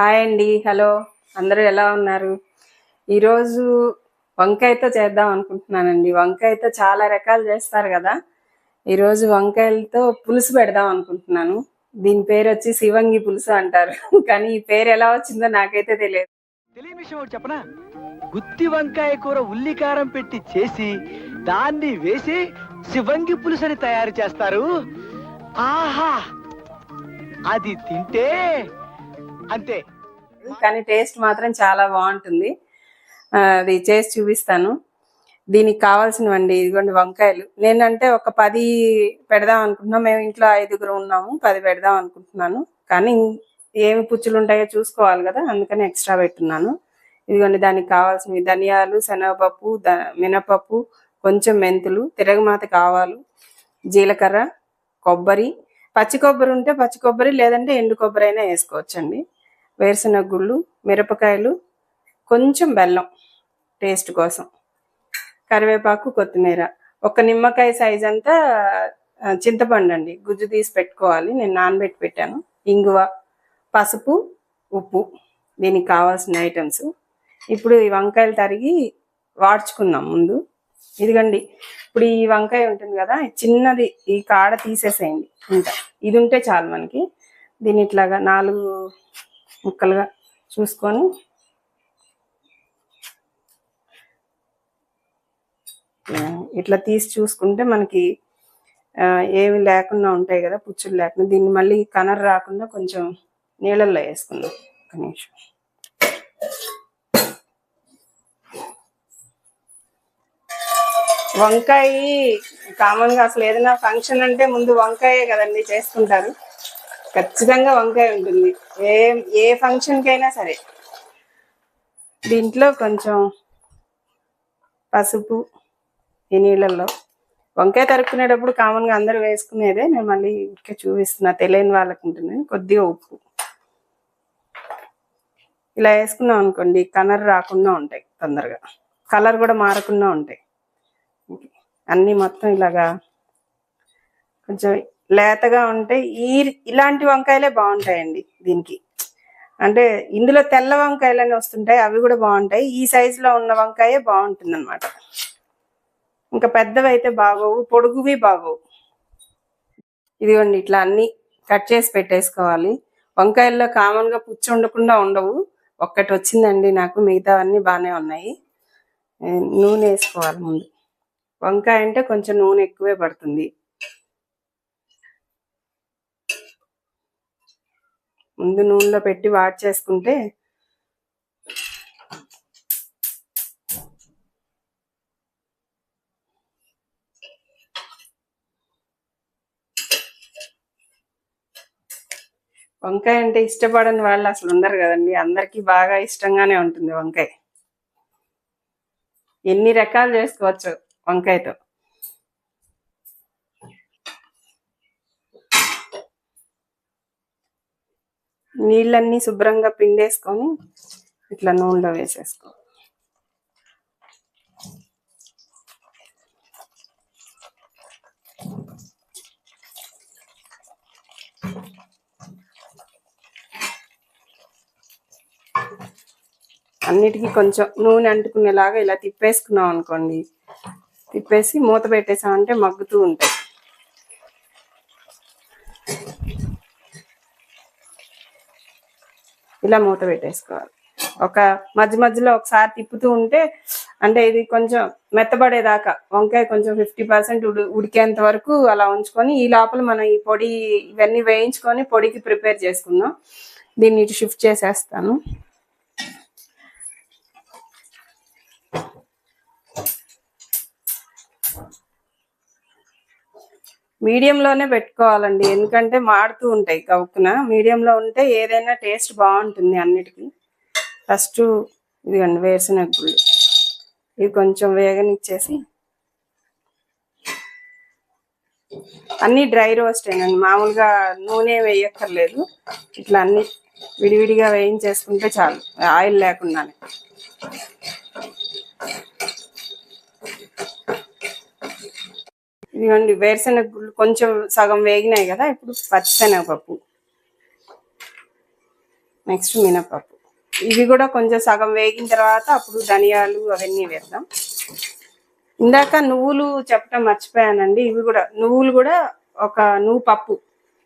Hi అండి. Hello. అందరూ ఎలా ఉన్నారు? ఈరోజు వంకాయతో చేద్దాం అనుకుంటున్నానండి. వంకాయతో చాలా రకాలు చేస్తారు కదా. ఈరోజు వంకాయలతో పులుసు పెడదాం అనుకుంటున్నాను. దీని పేరు వచ్చి శివంగి పులుసు అంటారు. కానీ ఈ పేరు ఎలా వచ్చిందో నాకైతే తెలియదు. తెలియని విషయం ఒకటి చెప్పనా? గుత్తి వంకాయ కూర ఉల్లికారం పెట్టి చేసి దాన్ని వేసి శివంగి పులుసని తయారు చేస్తారు. ఆహా! అది తింటే అంతే. కానీ టేస్ట్ మాత్రం చాలా బాగుంటుంది. ఆ, అది చేసి చూపిస్తాను. దీనికి కావాల్సినవండి ఇదిగోండి వంకాయలు. నేనంటే ఒక పది పెడదాం అనుకుంటున్నాం. మేము ఇంట్లో ఐదుగురు ఉన్నాము పది పెడదాం అనుకుంటున్నాను. కానీ ఏమి పుచ్చులు ఉంటాయో చూసుకోవాలి కదా అందుకని ఎక్స్ట్రా పెట్టున్నాను. ఇదిగోండి దానికి కావాల్సినవి ధనియాలు శనగపప్పు ద మినపప్పు కొంచెం మెంతులు తిరగమాత కావాలి జీలకర్ర కొబ్బరి. పచ్చి కొబ్బరి ఉంటే పచ్చి కొబ్బరి లేదంటే ఎండు కొబ్బరి అయినా వేసుకోవచ్చండి. వేరుశనగ గుళ్ళు మిరపకాయలు కొంచెం బెల్లం టేస్ట్ కోసం. కరివేపాకు కొత్తిమీర. ఒక నిమ్మకాయ సైజ్ అంతా చింతపండు అండి. గుజ్జు తీసి పెట్టుకోవాలి. నేను నానబెట్టి పెట్టాను. ఇంగువ పసుపు ఉప్పు. దీనికి కావాల్సిన ఐటమ్స్. ఇప్పుడు ఈ వంకాయలు తరిగి వాడ్చుకుందాం ముందు. ఇదిగండి. ఇప్పుడు ఈ వంకాయ ఉంటుంది కదా చిన్నది ఈ కాడ తీసేసేయండి. ఇంకా ఇది ఉంటే చాలు మనకి. దీన్ని ఇట్లాగా నాలుగు ముక్కలుగా చూసుకొని ఇట్లా తీసి చూసుకుంటే మనకి ఏమి లేకుండా ఉంటాయి కదా పుచ్చులు లేకుండా. దీన్ని మళ్ళీ కనర్ రాకుండా కొంచెం నీళ్ళల్లో వేసుకుందాం. ఒక నిమిషం. వంకాయ కామన్గా అసలు ఏదైనా ఫంక్షన్ అంటే ముందు వంకాయే కదండి చేసుకుంటారు. ఖచ్చితంగా వంకాయ ఉంటుంది. ఏ ఏ ఫంక్షన్కైనా సరే. దీంట్లో కొంచెం పసుపు ఈ నీళ్ళల్లో. వంకాయ తరుక్కునేటప్పుడు కామన్గా అందరూ వేసుకునేదే. నేను మళ్ళీ ఇంకా చూపిస్తున్నా. తెలియని వాళ్ళకి ఉంటుంది. కొద్దిగా ఉప్పు. ఇలా వేసుకున్నాం అనుకోండి కలర్ రాకుండా ఉంటాయి తొందరగా. కలర్ కూడా మారకుండా ఉంటాయి. అన్నీ మొత్తం ఇలాగా కొంచెం లేతగా ఉంటాయి ఈ ఇలాంటి వంకాయలే బాగుంటాయండి దీనికి. అంటే ఇందులో తెల్ల వంకాయలు అని వస్తుంటాయి అవి కూడా బాగుంటాయి. ఈ సైజులో లో ఉన్న వంకాయే బాగుంటుంది అనమాట ఇంకా పెద్దవి అయితే బాగోవు పొడుగువి బాగోవు. ఇదిగోండి ఇట్లా అన్ని కట్ చేసి పెట్టేసుకోవాలి. వంకాయల్లో కామన్గా పుచ్చి ఉండకుండా ఉండవు. ఒక్కటి వచ్చిందండి నాకు మిగతావన్నీ బాగానే ఉన్నాయి. నూనె వేసుకోవాలి ముందు. వంకాయ అంటే కొంచెం నూనె ఎక్కువే పడుతుంది. ముందు నూనెలో పెట్టి వాట్ చేసుకుంటే వంకాయ అంటే ఇష్టపడని వాళ్ళు అసలు ఉండరు కదండి. అందరికీ బాగా ఇష్టంగానే ఉంటుంది వంకాయ. ఎన్ని రకాలు చేసుకోవచ్చు వంకాయతో? నీళ్ళన్నీ శుభ్రంగా పిండేసుకొని ఇట్లా నూనెలో వేసేసుకో. అన్నిటికీ కొంచెం నూనె అంటుకునేలాగా ఇలా తిప్పేసుకున్నాం అనుకోండి తిప్పేసి మూత పెట్టేసామంటే మగ్గుతూ ఉంటాయి. ఇలా మూత పెట్టేసుకోవాలి. ఒక మధ్య మధ్యలో ఒకసారి తిప్పుతూ ఉంటే అంటే ఇది కొంచెం మెత్తబడేదాకా వంకాయ కొంచెం ఫిఫ్టీ పర్సెంట్ ఉడికేంత వరకు అలా ఉంచుకొని ఈ లోపల మనం ఈ పొడి ఇవన్నీ వేయించుకొని పొడికి ప్రిపేర్ చేసుకుందాం. దీన్ని ఇటు షిఫ్ట్ చేసేస్తాను. మీడియంలోనే పెట్టుకోవాలండి. ఎందుకంటే మాడుతూ ఉంటాయి గవుకున మీడియంలో ఉంటే ఏదైనా టేస్ట్ బాగుంటుంది అన్నిటికీ. ఫస్ట్ ఇదిగండి వేరుశనగ గుళ్ళు. ఇవి కొంచెం వేగనిచ్చేసి అన్ని డ్రై రోస్ట్ ఏనండి. మామూలుగా నూనె వేయక్కర్లేదు. ఇట్లా అన్ని విడివిడిగా వేయించేసుకుంటే చాలు. ఆయిల్ లేకుండానే. ఇదిగోండి వేరుశనగ గుళ్ళు కొంచెం సగం వేగినాయి కదా ఇప్పుడు పచ్చిశనగపప్పు. నెక్స్ట్ మినపప్పు. ఇవి కూడా కొంచెం సగం వేగిన తర్వాత అప్పుడు ధనియాలు అవన్నీ వేద్దాం. ఇందాక నువ్వులు చెప్పడం మర్చిపోయానండి ఇవి కూడా నువ్వులు కూడా ఒక నువ్వు పప్పు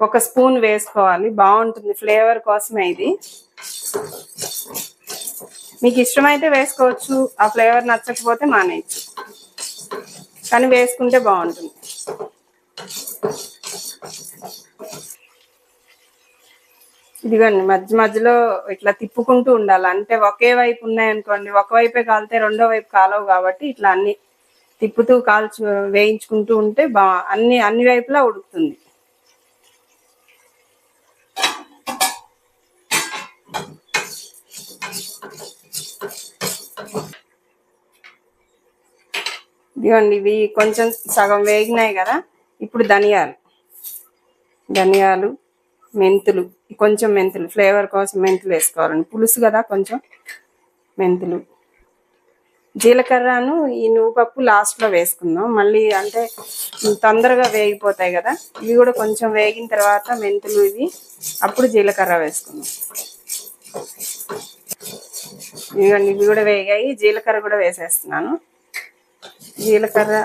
ఒక స్పూన్ వేసుకోవాలి. బాగుంటుంది ఫ్లేవర్ కోసమే ఇది. మీకు ఇష్టమైతే వేసుకోవచ్చు ఆ ఫ్లేవర్ నచ్చకపోతే మానేయచ్చు. కానీ వేసుకుంటే బాగుంటుంది. ఇదిగోండి మధ్య మధ్యలో ఇట్లా తిప్పుకుంటూ ఉండాలి. అంటే ఒకే వైపు ఉన్నాయనుకోండి ఒక వైపే కాలితే రెండో వైపు కాలవు కాబట్టి ఇట్లా అన్ని తిప్పుతూ కాల్చు వేయించుకుంటూ ఉంటే బా అన్ని అన్ని వైపులా ఉడుకుతుంది. ఇదిగోండి ఇవి కొంచెం సగం వేగినాయి కదా ఇప్పుడు ధనియాలు. ధనియాలు మెంతులు కొంచెం మెంతులు ఫ్లేవర్ కోసం మెంతులు వేసుకోవాలండి. పులుసు కదా కొంచెం మెంతులు. జీలకర్రను ఈ నువ్వుపప్పు లాస్ట్లో వేసుకుందాం. మళ్ళీ అంటే తొందరగా వేగిపోతాయి కదా ఇవి కూడా కొంచెం వేగిన తర్వాత మెంతులు ఇవి అప్పుడు జీలకర్ర వేసుకుందాం. ఇదిగోండి ఇవి కూడా వేగాయి. జీలకర్ర కూడా వేసేస్తున్నాను. జీలకర్ర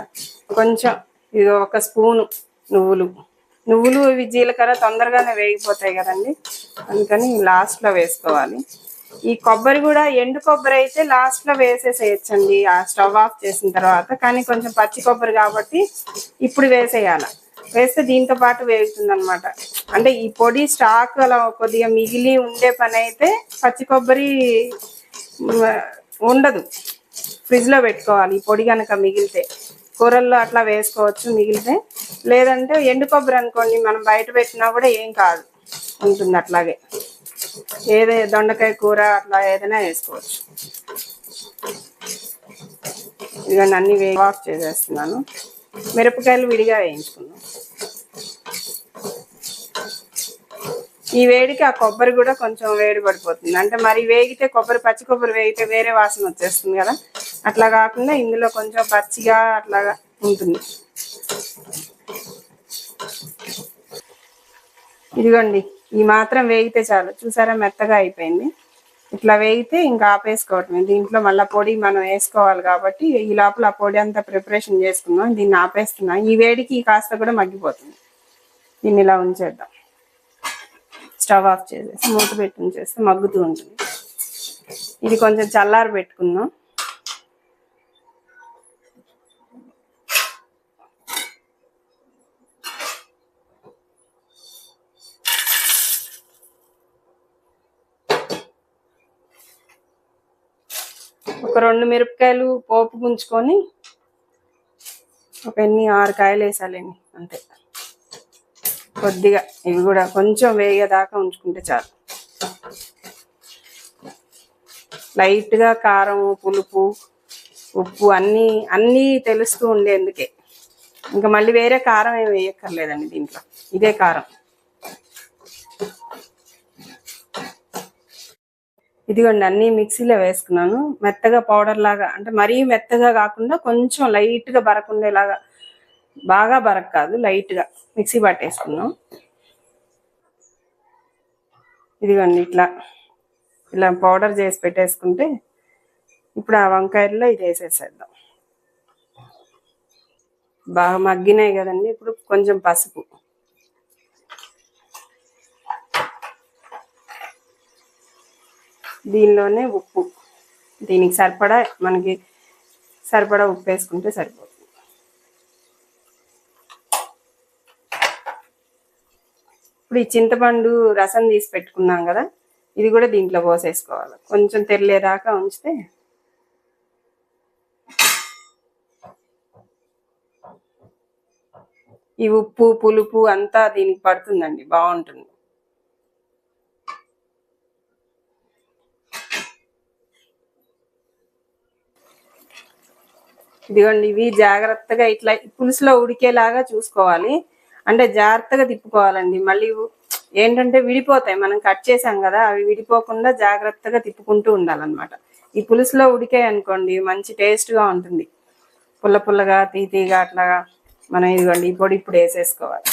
కొంచెం ఇది ఒక స్పూను నువ్వులు. నువ్వులు ఇవి జీలకర్ర తొందరగానే వేగిపోతాయి కదండి. అందుకని లాస్ట్లో వేసుకోవాలి. ఈ కొబ్బరి కూడా ఎండు కొబ్బరి అయితే లాస్ట్లో వేసేసేయచ్చండి. ఆ స్టవ్ ఆఫ్ చేసిన తర్వాత కానీ కొంచెం పచ్చి కొబ్బరి కాబట్టి ఇప్పుడు వేసేయాల. వేస్తే దీంతో పాటు వేగుతుంది అనమాట అంటే ఈ పొడి స్టాక్ అలా కొద్దిగా మిగిలి ఉండే పని అయితే పచ్చి కొబ్బరి ఉండదు. ఫ్రిడ్జ్లో పెట్టుకోవాలి. పొడి కనుక మిగిలితే. కూరల్లో అట్లా వేసుకోవచ్చు మిగిలితే. లేదంటే ఎండు కొబ్బరి అనుకోండి మనం బయట పెట్టినా కూడా ఏం కాదు. ఉంటుంది అట్లాగే. ఏదే దొండకాయ కూర అట్లా ఏదైనా వేసుకోవచ్చు. ఇదిగోండి అన్ని వే వాష్ చేసేస్తున్నాను. మిరపకాయలు విడిగా వేయించుకున్నాను ఈ వేడికి ఆ కొబ్బరి కూడా కొంచెం వేడి పడిపోతుంది. అంటే మరి వేగితే కొబ్బరి పచ్చి కొబ్బరి వేగితే వేరే వాసన వచ్చేస్తుంది కదా. అట్లా కాకుండా ఇందులో కొంచెం పచ్చిగా అట్లాగా ఉంటుంది. ఇదిగోండి ఈ మాత్రం వేగితే చాలు. చూసారా మెత్తగా అయిపోయింది. ఇట్లా వేగితే ఇంకా ఆపేసుకోవటమే. దీంట్లో మళ్ళీ పొడి మనం వేసుకోవాలి కాబట్టి ఈ లోపల ఆ పొడి అంతా ప్రిపరేషన్ చేసుకుందాం. దీన్ని ఆపేస్తున్నాం. ఈ వేడికి ఈ కాస్త కూడా మగ్గిపోతుంది. దీన్ని ఇలా ఉంచేద్దాం. స్టవ్ ఆఫ్ చేసేసి మూత పెట్టి ఉంచేస్తే మగ్గుతూ ఉంటుంది. ఇది కొంచెం చల్లారి పెట్టుకుందాం. ఒక రెండు మిరపకాయలు పోపు గుంచుకొని ఒక ఎన్ని ఆరు కాయలు వేసాలండి అంతే. కొద్దిగా ఇవి కూడా కొంచెం వేగేదాకా ఉంచుకుంటే చాలు. లైట్గా కారం పులుపు ఉప్పు అన్నీ అన్నీ తెలుస్తూ ఉండేందుకే. ఇంకా మళ్ళీ వేరే కారం ఏమి వేయక్కర్లేదండి దీంట్లో. ఇదే కారం. ఇదిగోండి అన్ని మిక్సీలో వేసుకున్నాను. మెత్తగా పౌడర్ లాగా అంటే మరీ మెత్తగా కాకుండా కొంచెం లైట్గా బరకుండేలాగా బాగా బరక్ కాదు లైట్గా మిక్సీ పట్టేసుకున్నాం ఇదిగోండి ఇట్లా ఇలా పౌడర్ చేసి పెట్టేసుకుంటే ఇప్పుడు ఆ వంకాయల్లో ఇది వేసేసేద్దాం. బాగా మగ్గినాయి కదండి ఇప్పుడు కొంచెం పసుపు. దీనిలోనే ఉప్పు దీనికి సరిపడా మనకి సరిపడా ఉప్పు వేసుకుంటే సరిపోతుంది. ఇప్పుడు ఈ చింతపండు రసం తీసి పెట్టుకున్నాం కదా ఇది కూడా దీంట్లో పోసేసుకోవాలి. కొంచెం తెరలేదాకా ఉంచితే ఈ ఉప్పు పులుపు అంతా దీనికి పడుతుందండి బాగుంటుంది. ఇదిగోండి ఇవి జాగ్రత్తగా ఇట్లా పులుసులో ఉడికేలాగా చూసుకోవాలి. అంటే జాగ్రత్తగా తిప్పుకోవాలండి. మళ్ళీ ఏంటంటే విడిపోతాయి. మనం కట్ చేసాం కదా అవి విడిపోకుండా జాగ్రత్తగా తిప్పుకుంటూ ఉండాలన్నమాట. ఈ పులుసులో ఉడికాయి అనుకోండి మంచి టేస్ట్గా ఉంటుంది. పుల్ల పుల్లగా తీతీగా అట్లాగా మనం ఇదిగోండి ఈ పొడి ఇప్పుడు వేసేసుకోవాలి.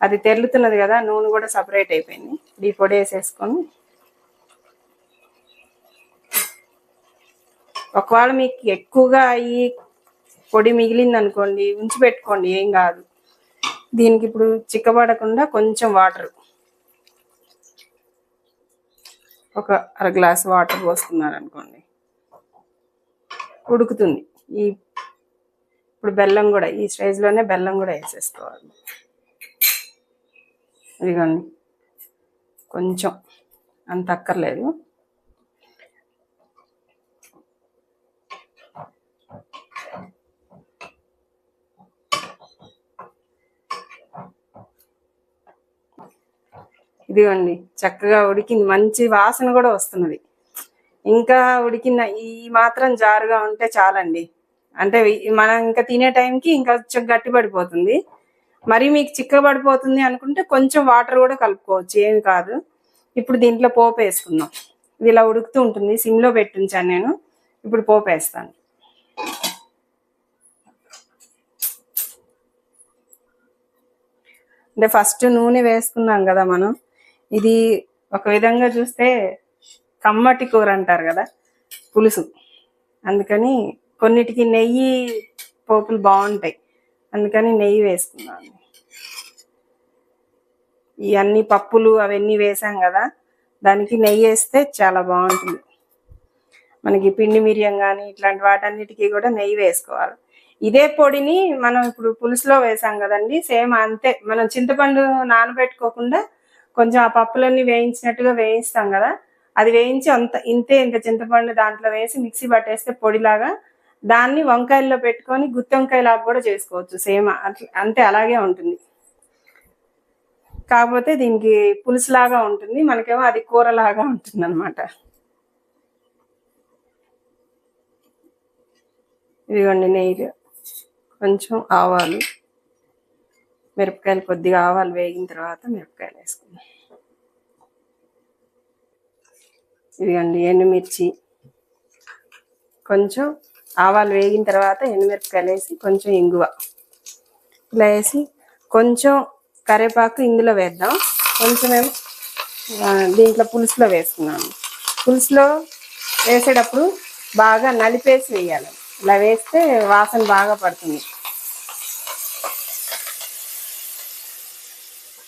అది తెల్లుతున్నది కదా నూనె కూడా సపరేట్ అయిపోయింది. ఈ పొడి వేసేసుకొని ఒకవేళ మీకు ఎక్కువగా ఈ పొడి మిగిలింది అనుకోండి ఉంచి పెట్టుకోండి ఏం కాదు. దీనికి ఇప్పుడు చిక్కబడకుండా కొంచెం వాటర్. ఒక అర గ్లాస్ వాటర్ పోసుకున్నారు అనుకోండి ఉడుకుతుంది. ఈ ఇప్పుడు బెల్లం కూడా ఈ స్టేజ్లోనే బెల్లం కూడా వేసేసుకోవాలి. ఇదిగోండి. కొంచెం అంత అక్కర్లేదు. ఇదిగోండి చక్కగా ఉడికింది. మంచి వాసన కూడా వస్తున్నది. ఇంకా ఉడికిన ఈ మాత్రం జారుగా ఉంటే చాలండి. అంటే మనం ఇంకా తినే టైంకి ఇంకా కొంచెం గట్టి పడిపోతుంది మరి మీకు చిక్కబడిపోతుంది అనుకుంటే కొంచెం వాటర్ కూడా కలుపుకోవచ్చు ఏమి కాదు. ఇప్పుడు దీంట్లో పోపు వేసుకుందాం. ఇది ఇలా ఉడుకుతూ ఉంటుంది. సిమ్లో పెట్టించాను నేను. ఇప్పుడు పోపు వేస్తాను. అంటే ఫస్ట్ నూనె వేసుకున్నాం కదా మనం. ఇది ఒక విధంగా చూస్తే కమ్మటి కూర అంటారు కదా పులుసు. అందుకని కొన్నిటికి నెయ్యి పోపులు బాగుంటాయి. అందుకని నెయ్యి వేసుకున్నాను. ఈ అన్ని పప్పులు అవన్నీ వేసాం కదా దానికి నెయ్యి వేస్తే చాలా బాగుంటుంది. మనకి పిండి మిరియం కానీ ఇట్లాంటి వాటన్నిటికీ కూడా నెయ్యి వేసుకోవాలి. ఇదే పొడిని మనం ఇప్పుడు పులుసులో వేసాం కదండి సేమ్ అంతే. మనం చింతపండు నానబెట్టుకోకుండా కొంచెం ఆ పప్పులన్నీ వేయించినట్టుగా వేయిస్తాం కదా. అది వేయించి అంత ఇంతే ఇంత చింతపండు దాంట్లో వేసి మిక్సీ పట్టేస్తే పొడిలాగా దాన్ని వంకాయల్లో పెట్టుకొని గుత్తొంకాయలాగా కూడా చేసుకోవచ్చు. సేమ్ అట్లా అంతే అలాగే ఉంటుంది. కాకపోతే దీనికి పులుసులాగా ఉంటుంది. మనకేమో అది కూరలాగా ఉంటుంది అనమాట ఇదిగోండి నెయ్యి. కొంచెం ఆవాలు. మిరపకాయలు కొద్దిగా ఆవాలు వేగిన తర్వాత మిరపకాయలు వేసుకుందాం. ఇదిగోండి ఎండుమిర్చి. కొంచెం ఆవాలు వేగిన తర్వాత ఎండుమిరపకాయలు వేసి కొంచెం ఇంగువ. ఇలా వేసి కొంచెం కరివేపాకు ఇందులో వేద్దాం. కొంచెం దీంట్లో పులుసులో వేసుకున్నాను పులుసులో వేసేటప్పుడు బాగా నలిపేసి వేయాలి. ఇలా వేస్తే వాసన బాగా పడుతుంది.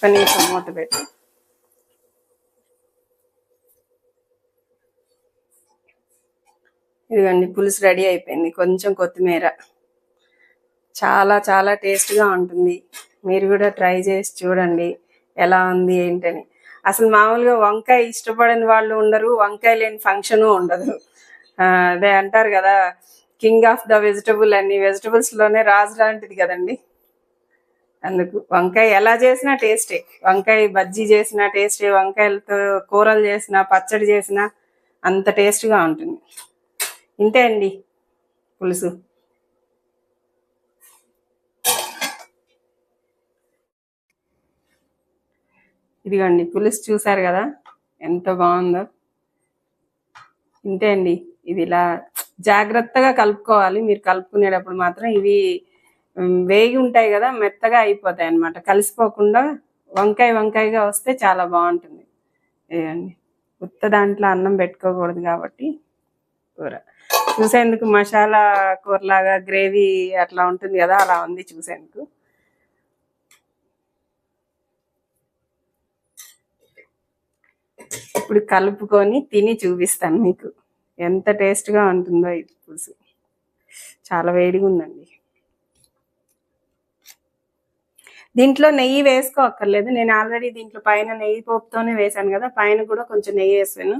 ఒక నిమిషం మూత పెట్టి. ఇదిగోండి పులుసు రెడీ అయిపోయింది. కొంచెం కొత్తిమీర. చాలా చాలా టేస్ట్గా ఉంటుంది. మీరు కూడా ట్రై చేసి చూడండి ఎలా ఉంది ఏంటని. అసలు మామూలుగా వంకాయ ఇష్టపడని వాళ్ళు ఉండరు వంకాయ లేని ఫంక్షను ఉండదు. అదే అంటారు కదా కింగ్ ఆఫ్ ద వెజిటబుల్ అని. వెజిటబుల్స్లోనే రాజు లాంటిది కదండి. అందుకు వంకాయ ఎలా చేసినా టేస్టే. వంకాయ బజ్జీ చేసినా టేస్టే వంకాయలతో కూరలు చేసినా పచ్చడి చేసినా అంత టేస్ట్గా ఉంటుంది. ఇంతే అండి పులుసు. ఇదిగోండి పులుసు చూసారు కదా ఎంత బాగుందో. ఇంతే అండి. ఇది ఇలా జాగ్రత్తగా కలుపుకోవాలి. మీరు కలుపుకునేటప్పుడు మాత్రం ఇవి వేగి ఉంటాయి కదా మెత్తగా అయిపోతాయి అన్నమాట. కలిసిపోకుండా వంకాయ వంకాయగా వస్తే చాలా బాగుంటుంది. ఇదిగోండి ఉత్త దాంట్లో అన్నం పెట్టుకోకూడదు కాబట్టి కూర. చూసేందుకు మసాలా కూరలాగా గ్రేవీ అట్లా ఉంటుంది కదా అలా ఉంది చూసేందుకు. ఇప్పుడు కలుపుకొని తిని చూపిస్తాను మీకు. ఎంత టేస్ట్గా ఉంటుందో ఇది పులుసు. చాలా వేడిగా ఉందండి. దీంట్లో నెయ్యి వేసుకోక్కర్లేదు. నేను ఆల్రెడీ దీంట్లో పైన నెయ్యి పోపుతోనే వేసాను కదా పైన కూడా కొంచెం నెయ్యి వేసాను.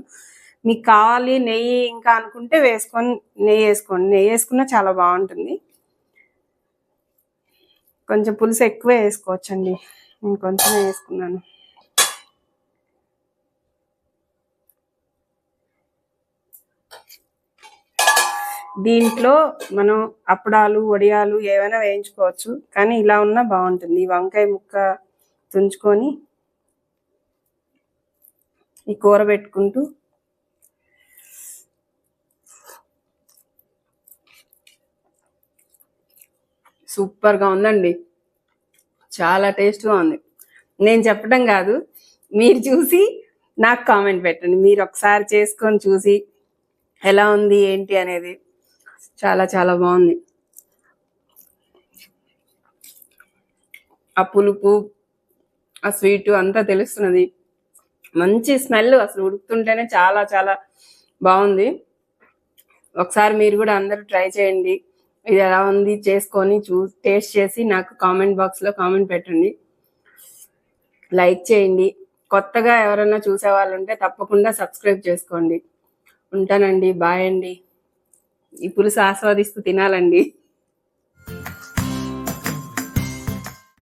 మీకు కావాలి నెయ్యి ఇంకా అనుకుంటే వేసుకొని నెయ్యి వేసుకోండి. నెయ్యి వేసుకున్నా చాలా బాగుంటుంది. కొంచెం పులుసు ఎక్కువ వేసుకోవచ్చండి. నేను కొంచెం వేసుకున్నాను. దీంట్లో మనం అప్పడాలు వడియాలు ఏవైనా వేయించుకోవచ్చు. కానీ ఇలా ఉన్నా బాగుంటుంది. ఈ వంకాయ ముక్క తుంచుకొని ఈ కూర పెట్టుకుంటూ సూపర్గా ఉందండి. చాలా టేస్ట్గా ఉంది. నేను చెప్పడం కాదు మీరు చూసి నాకు కామెంట్ పెట్టండి. మీరు ఒకసారి చేసుకొని చూసి ఎలా ఉంది ఏంటి అనేది. చాలా చాలా బాగుంది. ఆ పులుపు ఆ స్వీట్ అంతా తెలుస్తున్నది. మంచి స్మెల్ అసలు ఉడుకుతుంటేనే చాలా చాలా బాగుంది. ఒకసారి మీరు కూడా అందరూ ట్రై చేయండి. ఇది ఎలా ఉంది చేసుకొని చూ టేస్ట్ చేసి నాకు కామెంట్ బాక్స్లో కామెంట్ పెట్టండి. లైక్ చేయండి. కొత్తగా ఎవరైనా చూసే వాళ్ళు ఉంటే తప్పకుండా సబ్స్క్రైబ్ చేసుకోండి. ఉంటానండి. బాయ్ అండి. ఈ పులుసు ఆస్వాదిస్తూ తినాలండి.